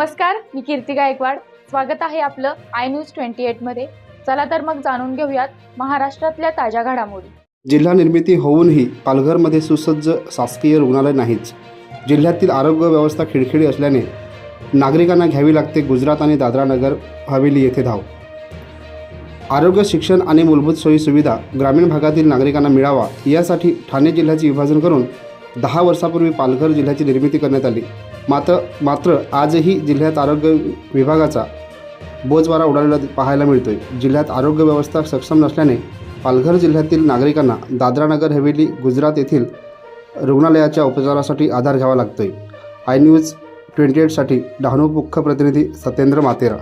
नमस्कार मी कीर्ती गायकवाड. स्वागत आहे आपलं आय न्यूज ट्वेंटी एटमध्ये चला तर मग जाणून घेऊयात महाराष्ट्रातल्या ताज्या घडामोडी. जिल्हा निर्मिती होऊनही पालघरमध्ये सुसज्ज शासकीय रुग्णालय नाहीच. जिल्ह्यातील आरोग्य व्यवस्था खिळखिळी असल्याने नागरिकांना घ्यावी लागते गुजरात आणि दादरा नगर हवेली येथे धाव. आरोग्य शिक्षण आणि मूलभूत सोयीसुविधा ग्रामीण भागातील नागरिकांना मिळावा यासाठी ठाणे जिल्ह्याचे विभाजन करून दहा वर्षापूर्वी पालघर जिल्ह्याची निर्मिती करण्यात आली. मात्र मात्र आजही जिल्ह्यात आरोग्य विभागाचा बोजवारा उडालेला पाहायला मिळतोय. जिल्ह्यात आरोग्य व्यवस्था सक्षम नसल्याने पालघर जिल्ह्यातील नागरिकांना दादरानगर हवेली गुजरात येथील रुग्णालयाच्या उपचारासाठी आधार घ्यावा लागतोय. आय न्यूज ट्वेंटी एटसाठी डहाणू मुख्य प्रतिनिधी सत्येंद्र मातेरा.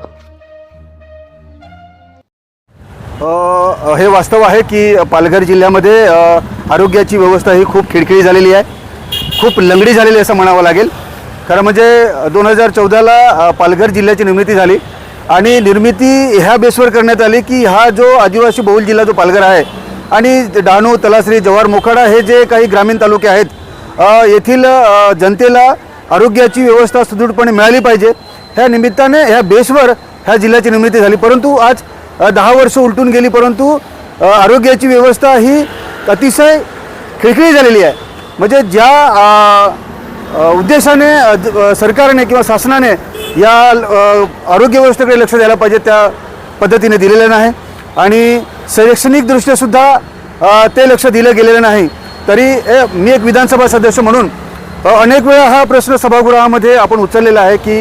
हे वास्तव आहे की पालघर जिल्ह्यामध्ये आरोग्याची व्यवस्था ही खूप खिडखिडी झालेली आहे. खूप लंगडी झालेली असं म्हणावं लागेल. खरं म्हणजे दोन हजार चौदाला पालघर जिल्ह्याची निर्मिती झाली. आणि निर्मिती ह्या बेसवर करण्यात आली की हा जो आदिवासी बहुल जिल्हा जो पालघर आहे आणि डहाणू तलासरी जव्हार मोखाडा हे जे काही ग्रामीण तालुके आहेत येथील जनतेला आरोग्याची व्यवस्था सुदृढपणे मिळाली पाहिजे. ह्या निमित्ताने ह्या बेसवर ह्या जिल्ह्याची निर्मिती झाली. परंतु आज दहा वर्ष उलटून गेली परंतु आरोग्याची व्यवस्था ही अतिशय खिळखिळी झालेली आहे. म्हणजे ज्या उद्देशाने सरकारने किंवा शासनाने या आरोग्य व्यवस्थेकडे लक्ष द्यायला पाहिजे त्या पद्धतीने दिलेलं नाही आणि शैक्षणिकदृष्ट्यासुद्धा ते लक्ष दिलं गेलेलं नाही. तरी ए, मी एक विधानसभा सदस्य म्हणून अनेक वेळा हा प्रश्न सभागृहामध्ये आपण उचललेला आहे की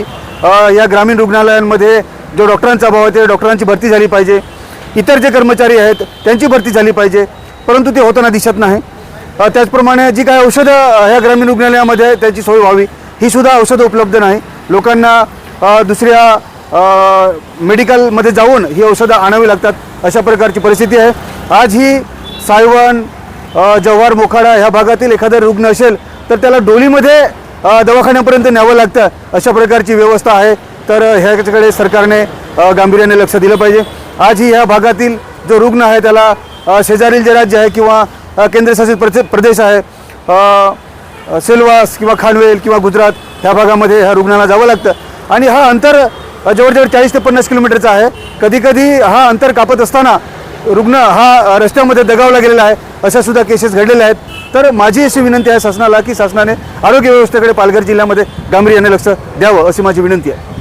या ग्रामीण रुग्णालयांमध्ये जो डॉक्टरांचा अभाव आहे ते डॉक्टरांची भरती झाली पाहिजे. इतर जे कर्मचारी आहेत त्यांची भरती झाली पाहिजे. परंतु ते होताना दिसत नाही. त्याचप्रमाणे जी काय औषधं ह्या ग्रामीण रुग्णालयामध्ये त्याची सोय व्हावी ही सुद्धा औषधं उपलब्ध नाही. लोकांना दुसऱ्या मेडिकलमध्ये जाऊन ही औषधं आणावी लागतात अशा प्रकारची परिस्थिती आहे. आज ही सायवन जव्हार मोखाडा ह्या भागातील एखादा रुग्ण असेल तर त्याला डोलीमध्ये दवाखान्यापर्यंत न्यावं लागतं अशा प्रकारची व्यवस्था आहे. तर ह्याच्याकडे सरकारने गांभीर्याने लक्ष दिलं पाहिजे. आज ही ह्या भागातील जो रुग्ण आहे त्याला शेजारील जे राज्य आहे किंवा केंद्रशासित प्रदेश आहे. सेलवास किंवा खानवेल किंवा गुजरात ह्या भागामध्ये ह्या रुग्णाला जावं लागतं. आणि हा अंतर जवळजवळ चाळीस ते पन्नास किलोमीटरचा आहे. कधीकधी हा अंतर कापत असताना रुग्ण हा रस्त्यामध्ये दगावला गेलेला आहे अशा सुद्धा केसेस घडलेल्या आहेत. तर माझी अशी विनंती आहे शासनाला की शासनाने आरोग्य व्यवस्थेकडे पालघर जिल्ह्यामध्ये गांभीर्याने लक्ष द्यावं अशी माझी विनंती आहे.